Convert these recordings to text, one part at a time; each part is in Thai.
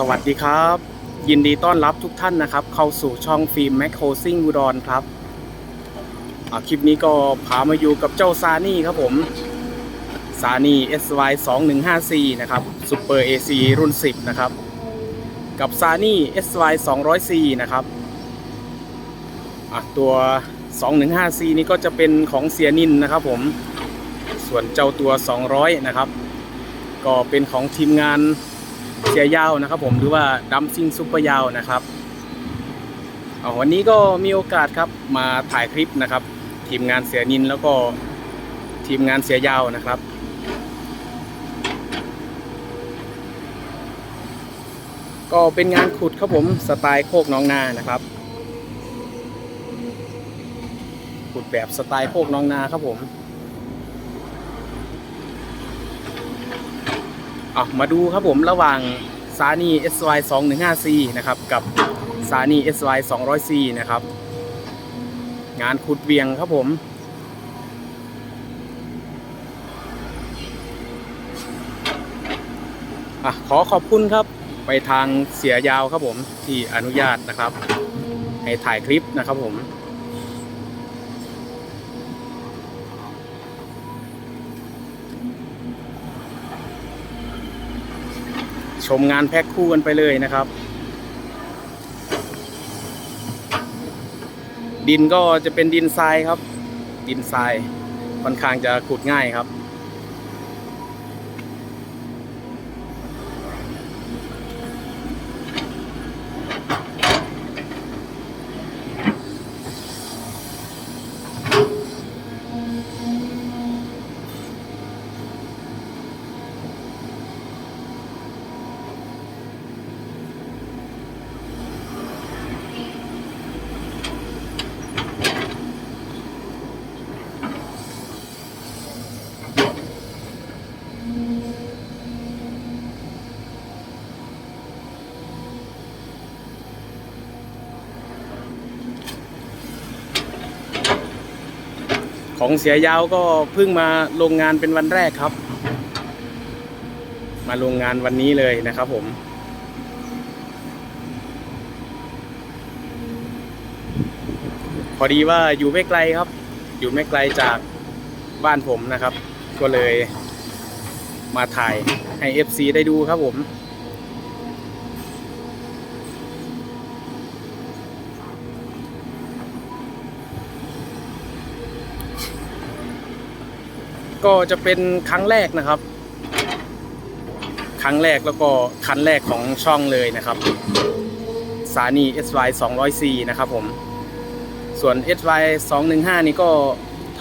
สวัสดีครับ ยินดีต้อนรับทุกท่านนะครับ เข้าสู่ช่องฟิล์มแมคโครซิ่งอุดรครับอ่าคลิปนี้ก็พามาอยู่กับเจ้าซานี่ครับผมซานี่ SY 2154นะครับ Super AC รุ่น 10 นะครับ กับซานี่ SY 200C นะครับอะตัว 215C นี่ก็จะเป็นของเสียนินนะครับผมส่วนเจ้าตัว 200 นะครับ ก็เป็นของทีมงาน เสียยาวนะครับผมหรือว่าดัมซิงซุปเปอร์ยาวนะครับวันนี้ก็มีโอกาสครับมาถ่ายคลิปนะครับ ทีมงานเสียนินแล้วก็ทีมงานเสียยาวนะครับก็เป็นงานขุดครับผมสไตล์โคกน้องนานะครับ ขุดแบบสไตล์โคกน้องนาครับผม อะมาดูครับผมระหว่างซานี่ SY 215C นะครับกับซานี่ SY 200C นะครับ งานขุดเวียงครับผม อะขอขอบคุณครับไปทางเสียยาวครับผมที่อนุญาตนะครับ ให้ถ่ายคลิปนะครับผม ชมงานแพ็คคู่กันไปเลยนะครับ ดินก็จะเป็นดินทรายครับ ดินทรายค่อนข้างจะขุดง่ายครับ ของเสียยาวก็เพิ่งมาโรงงานเป็นวันแรกครับ มาโรงงานวันนี้เลยนะครับผมพอดีว่าอยู่ไม่ไกลครับ อยู่ไม่ไกลจากบ้านผมนะครับ ก็เลยมาถ่ายให้ FC ได้ดูครับผม ก็จะเป็นครั้งแรกนะครับ ครั้งแรกแล้วก็คันแรกของช่องเลยนะครับสานี SY 200C นะครับผม ส่วน SY 215 นี่ก็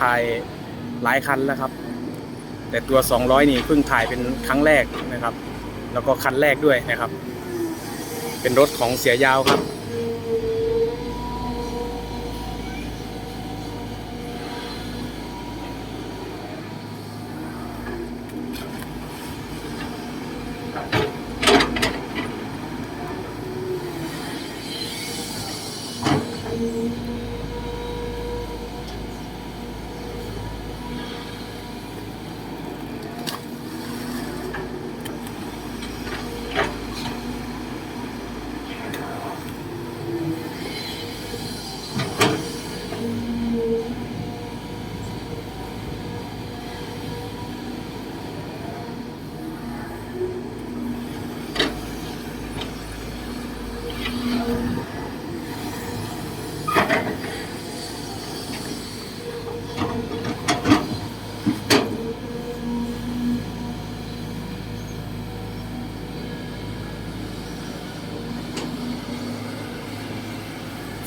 ถ่ายหลายคันแล้วครับ แต่ตัว 200 นี่เพิ่งถ่ายเป็นครั้งแรกนะครับ แล้วก็คันแรกด้วยนะครับ เป็นรถของเสียยาวครับ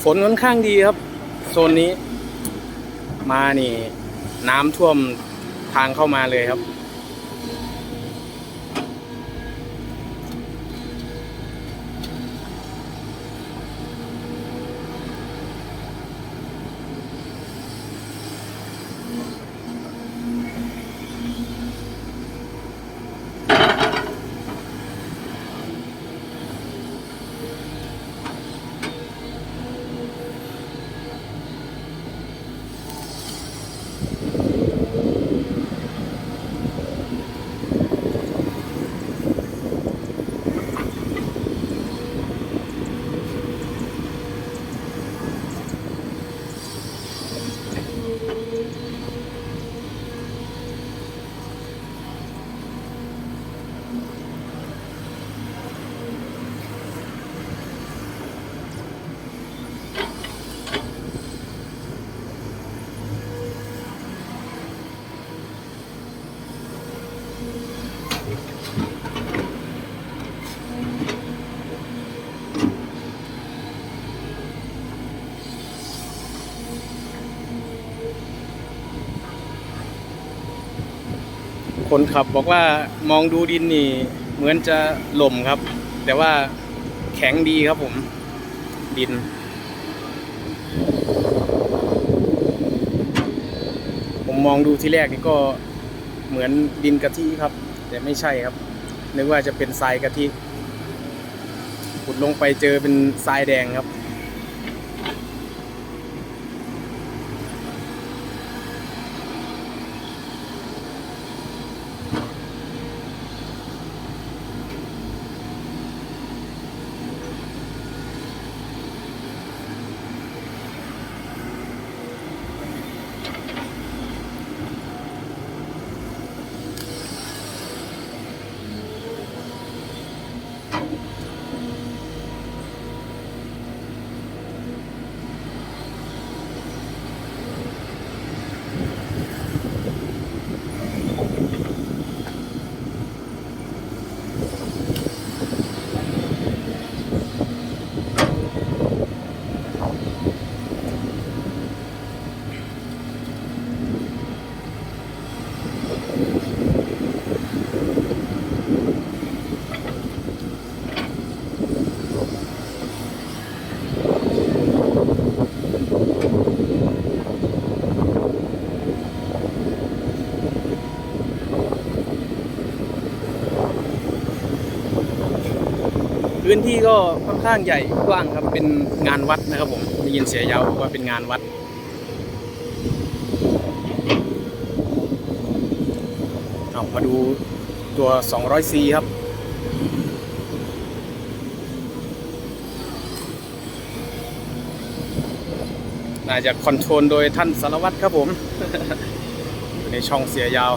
ฝนค่อนข้างดีครับโซนนี้ มานี่ น้ำท่วมทางเข้ามาเลยครับ คนขับบอกว่ามองดูดินนี่เหมือนจะหล่มครับ แต่ว่าแข็งดีครับผม ดิน ผมมองดูที่แรกนี่ก็เหมือนดินกะทิครับ แต่ไม่ใช่ครับ นึกว่าจะเป็นทรายกะทิขุดลงไปเจอเป็นทรายแดงครับ พื้นที่ก็ค่อนข้างใหญ่กว้างครับเป็นงานวัดนะครับผมได้ยินเสียยาวว่าเป็นงานวัด เอามาดูตัว 200C ครับ น่าจะคอนโทรลโดยท่านสารวัตรครับผม อยู่ในช่องเสียยาว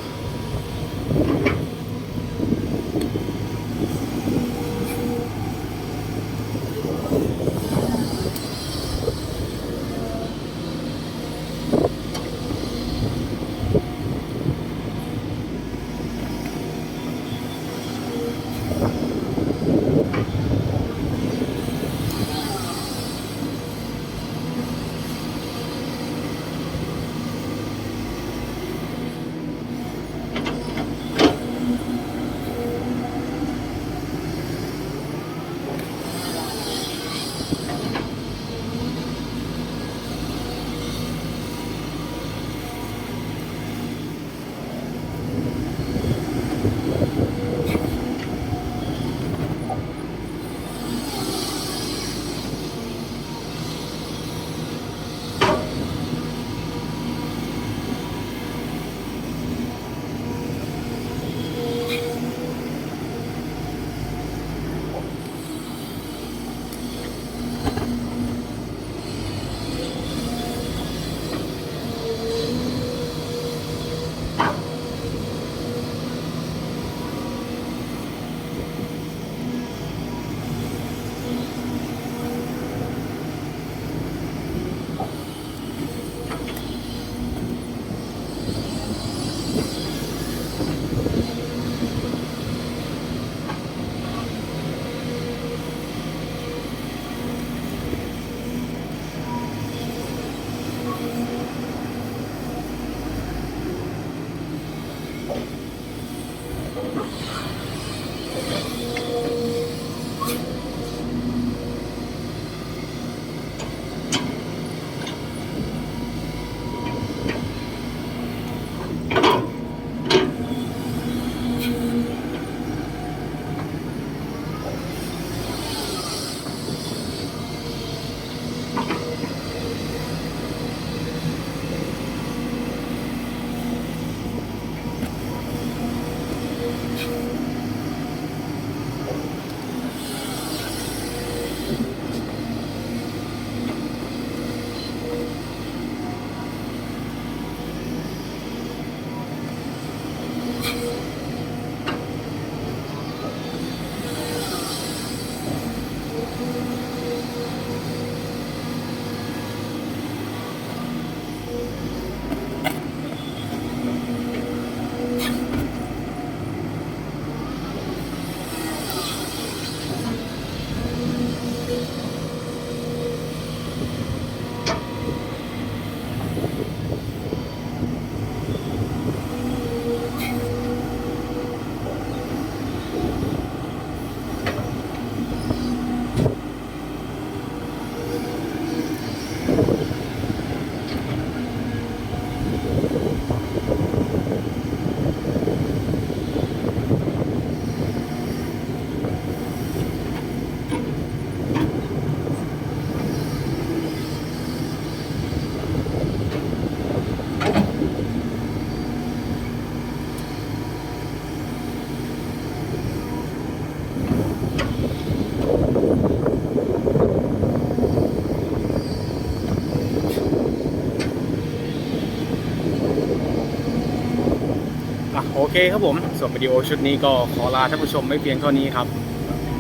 โอเคครับผมส่วนวิดีโอชุดนี้ก็ขอลาท่านผู้ชมไม่เพียงเท่านี้ครับ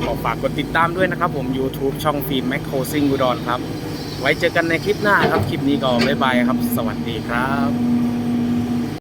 ขอฝากกดติดตามด้วยนะครับผม YouTube ช่องฟิล์มแมคโครซิงอุดรครับ ไว้เจอกันในคลิปหน้าครับ คลิปนี้ก็บ๊ายบายครับ สวัสดีครับ